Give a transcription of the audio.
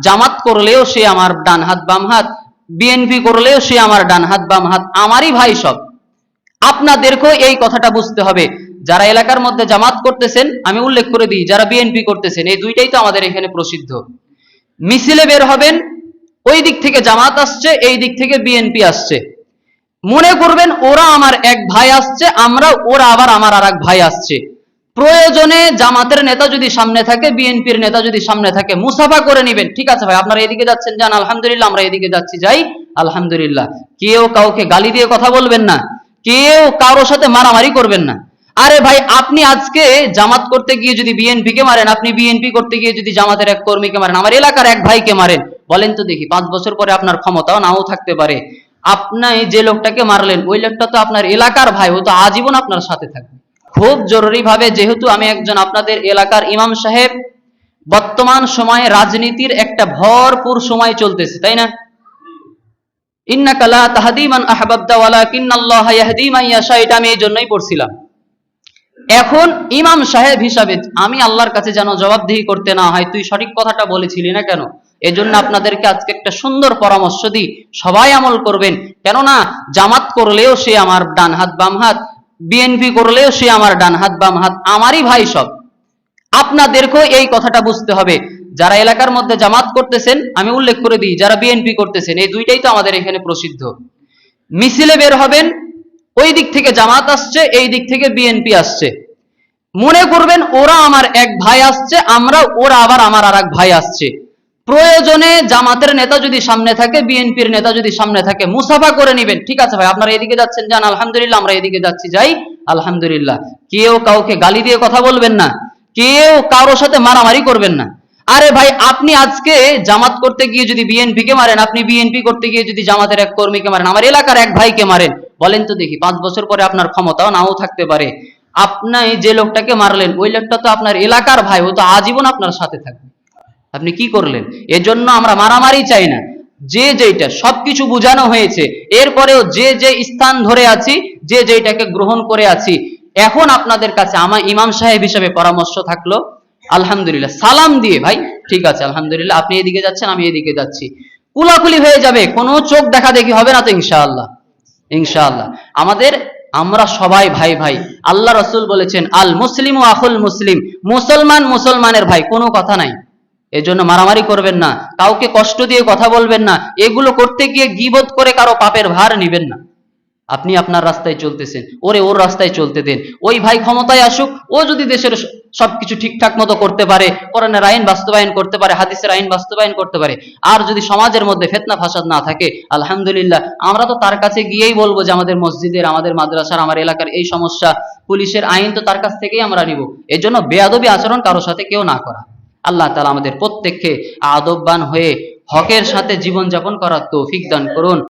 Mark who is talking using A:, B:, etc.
A: জামাত করলেও সে আমার ডান হাত, বাম হাত বিএনপি করলেও সে আমার ডান হাত, বাম হাত, আমারই ভাই সব। আপনাদেরকেও এই কথাটা বুঝতে হবে। যারা এলাকার মধ্যে জামাত করতেছেন, আমি উল্লেখ করে দিই, যারা বিএনপি করতেছেন, এই দুইটাই তো আমাদের এখানে প্রসিদ্ধ। মিছিলে বের হবেন, ওই দিক থেকে জামাত আসছে, এই দিক থেকে বিএনপি আসছে। মনে করবেন, ওরা আমার এক ভাই আসছে, আমরা, ওরা আবার আমার আর এক ভাই আসছে। প্রয়োজনে জামাতের নেতা যদি সামনে থাকে, বিএনপির নেতা যদি সামনে থাকে, মুসাফা করে নিবেন। ঠিক আছে ভাই, আপনারা এদিকে যাচ্ছেন, যান, আলহামদুলিল্লাহ, আমরা এদিকে যাচ্ছি, যাই, আলহামদুলিল্লাহ। কেউ কাউকে গালি দিয়ে কথা বলবেন না, কেউ কারোর সাথে মারামারি করবেন না। আরে ভাই, আপনি আজকে জামাত করতে গিয়ে যদি বিএনপি কে মারেন, আপনি বিএনপি করতে গিয়ে যদি জামাতের এক কর্মীকে মারেন, আমার এলাকার এক ভাইকে মারেন, বলেন তো দেখি, পাঁচ বছর পরে আপনার ক্ষমতাও নাও থাকতে পারে। আপনি যে লোকটাকে মারলেন, ওই লোকটা তো আপনার এলাকার ভাই, ও তো আজীবন আপনার সাথে থাকবে। খুব জরুরি ভাবে যেহেতু আমি একজন আপনাদের এলাকার ইমাম সাহেব, বর্তমান সময়ে রাজনীতির একটা ভরপুর সময় চলতেছে, তাই না? ইন্নাকা লা তাহদি মান আহবাবতা ওয়ালাকিন্নাল্লাহ ইয়াশা, এটা আমি এই জন্যই পড়ছিলাম। এখন ইমাম সাহেব হিসাবে আমি আল্লাহর কাছে যেন জবাবদিহি করতে না হয়, তুই সঠিক কথাটা বলেছিলি না কেন? এজন্য আপনাদেরকে আজকে একটা সুন্দর পরামর্শ দিই, সবাই আমল করবেন, কেননা জামাত করলেও সে আমার ডান হাত বাম হাত বিএনপি করলেও সে আমার ডান হাত, বাম হাত, আমারই ভাই সব। আপনাদেরকেও এই কথাটা বুঝতে হবে। যারা এলাকার মধ্যে জামাত করতেছেন, আমি উল্লেখ করে দিই, যারা বিএনপি করতেছেন, এই দুইটাই তো আমাদের এখানে প্রসিদ্ধ। মিছিলে বের হবেন, ওই দিক থেকে জামাত আসছে, এই দিক থেকে বিএনপি আসছে। মনে করবেন, ওরা আমার এক ভাই আসছে, আমরা, ওরা আবার আমার আর এক ভাই আসছে। প্রয়োজনে জামাতের নেতা যদি সামনে থাকে, বিএনপির নেতা যদি সামনে থাকে, মুসাফা করে নিবেন। ঠিক আছে ভাই, আপনারা এদিকে যাচ্ছেন, যান, আলহামদুলিল্লাহ, আমরা এদিকে যাচ্ছি, যাই, আলহামদুলিল্লাহ। কেউ কাউকে গালি দিয়ে কথা বলবেন না, কেউ কারোর সাথে মারামারি করবেন না। আরে ভাই, আপনি আজকে জামাত করতে গিয়ে যদি বিএনপি কে মারেন, আপনি বিএনপি করতে গিয়ে যদি জামাতের এক কর্মীকে মারেন, আমার এলাকার এক ভাইকে মারেন, বলেন তো দেখি, পাঁচ বছর পরে আপনার ক্ষমতাও নাও থাকতে পারে। আপনি যে লোকটাকে মারলেন, ওই লোকটা তো আপনার এলাকার ভাই, ও তো আজীবন আপনার সাথে থাকবে। আপনি কি করলেন? এজন্য আমরা মারামারি চাই না। যে যেটা সবকিছু বোঝানো হয়েছে। এরপরেও যে যে স্থান ধরে আছি, যে যেটাকে গ্রহণ করে আছি, এখন আপনাদের কাছে আমার ইমাম সাহেব হিসেবে পরামর্শ থাকল, আলহামদুলিল্লাহ। সালাম দিয়ে, ভাই, ঠিক আছে, আলহামদুলিল্লাহ, আপনি এদিকে যাচ্ছেন, আমি এদিকে যাচ্ছি। কুলাকুলি হয়ে যাবে, কোনো চোখ দেখা দেখি হবে না তো, ইনশাআল্লাহ। ইনশাআল্লাহ। আমাদের, আমরা সবাই ভাই ভাই, আল্লাহ রসুল বলেছেন আল মুসলিম ও আখুল মুসলিম, মুসলমান মুসলমানের ভাই, কোনো কথা নাই। এজন্য মারামারি করবেন না, কাউকে কষ্ট দিয়ে কথা বলবেন না, এগুলো করতে গিয়ে গিবোধ করে কারও পাপের ভার নিবেন না। আপনি আপনার রাস্তায় চলতেছেন, ওরে ওর রাস্তায় চলতে দেন, ওই ভাই ক্ষমতায় আসুক, ও যদি দেশের সবকিছু ঠিকঠাক মতো করতে পারে, কোরআনের আইন বাস্তবায়ন করতে পারে, হাদিসের আইন বাস্তবায়ন করতে পারে, আর যদি সমাজের মধ্যে ফেতনা ফাসাদ না থাকে, আলহামদুলিল্লাহ, আমরা তো তার কাছে গিয়েই বলব যে আমাদের মসজিদের, আমাদের মাদ্রাসার, আমার এলাকার এই সমস্যা, পুলিশের আইন তো তার কাছ থেকেই আমরা নিব। এর জন্য বেয়াদবি আচরণ কারোর সাথে কেউ না করা। আল্লাহ তালা আমাদের প্রত্যেককে আদববান হয়ে হকের সাথে জীবনযাপন করার তৌফিক দান করুন।